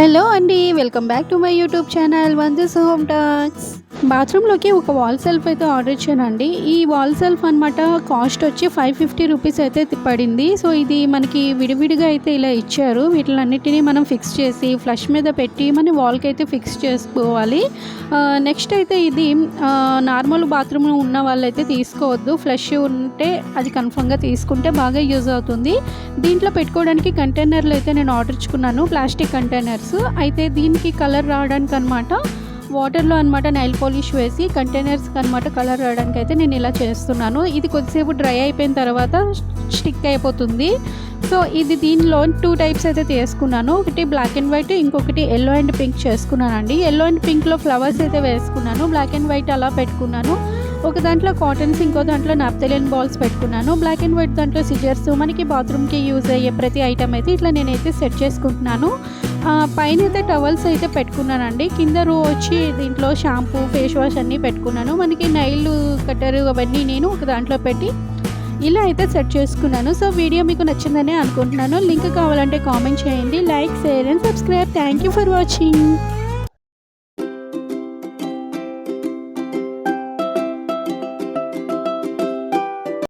Hello అండి welcome back to my YouTube channel వంజస్ home talks. బాత్రూంలోకి ఒక వాల్ సెల్ఫ్ అయితే ఆర్డర్ ఇచ్చానండి. ఈ వాల్ సెల్ఫ్ అనమాట కాస్ట్ వచ్చి ఫైవ్ ఫిఫ్టీ రూపీస్ అయితే పడింది. సో ఇది మనకి విడివిడిగా అయితే ఇలా ఇచ్చారు. వీటిలన్నిటినీ మనం ఫిక్స్ చేసి ఫ్లష్ మీద పెట్టి మన వాల్కి అయితే ఫిక్స్ చేసుకోవాలి. నెక్స్ట్ అయితే ఇది నార్మల్ బాత్రూమ్ ఉన్న వాళ్ళైతే తీసుకోవద్దు. ఫ్లష్ ఉంటే అది కన్ఫర్మ్గా తీసుకుంటే బాగా యూజ్ అవుతుంది. దీంట్లో పెట్టుకోవడానికి కంటైనర్లు అయితే నేను ఆర్డర్ ఇచ్చుకున్నాను. ప్లాస్టిక్ కంటైనర్స్ అయితే దీనికి కలర్ రావడానికి అనమాట వాటర్లో అనమాట నైల్ పాలిష్ వేసి కంటైనర్స్కి అనమాట కలర్ రావడానికి అయితే నేను ఇలా చేస్తున్నాను. ఇది కొద్దిసేపు డ్రై అయిపోయిన తర్వాత స్టిక్ అయిపోతుంది. సో ఇది దీనిలో టూ టైప్స్ అయితే తీసుకున్నాను. ఒకటి బ్లాక్ అండ్ వైట్ ఇంకొకటి ఎల్లో అండ్ పింక్ చేసుకున్నానండి. ఎల్లో అండ్ పింక్లో ఫ్లవర్స్ అయితే వేసుకున్నాను. బ్లాక్ అండ్ వైట్ అలా పెట్టుకున్నాను. ఒక దాంట్లో కాటన్స్ ఇంకో దాంట్లో నాప్తెలియన్ బాల్స్ పెట్టుకున్నాను. బ్లాక్ అండ్ వైట్ దాంట్లో సిజర్స్ మనకి బాత్రూమ్కి యూజ్ అయ్యే ప్రతి ఐటమ్ అయితే ఇట్లా నేనైతే సెట్ చేసుకుంటున్నాను. పైన అయితే టవల్స్ అయితే పెట్టుకున్నానండి. కింద రో వచ్చి దీంట్లో షాంపూ ఫేస్ వాష్ అన్నీ పెట్టుకున్నాను. మనకి నైల్ కట్టరు అవన్నీ నేను ఒక దాంట్లో పెట్టి ఇలా అయితే సెట్ చేసుకున్నాను. సో వీడియో మీకు నచ్చిందని అనుకుంటున్నాను. లింక్ కావాలంటే కామెంట్ చేయండి. Like share and subscribe thank you for watching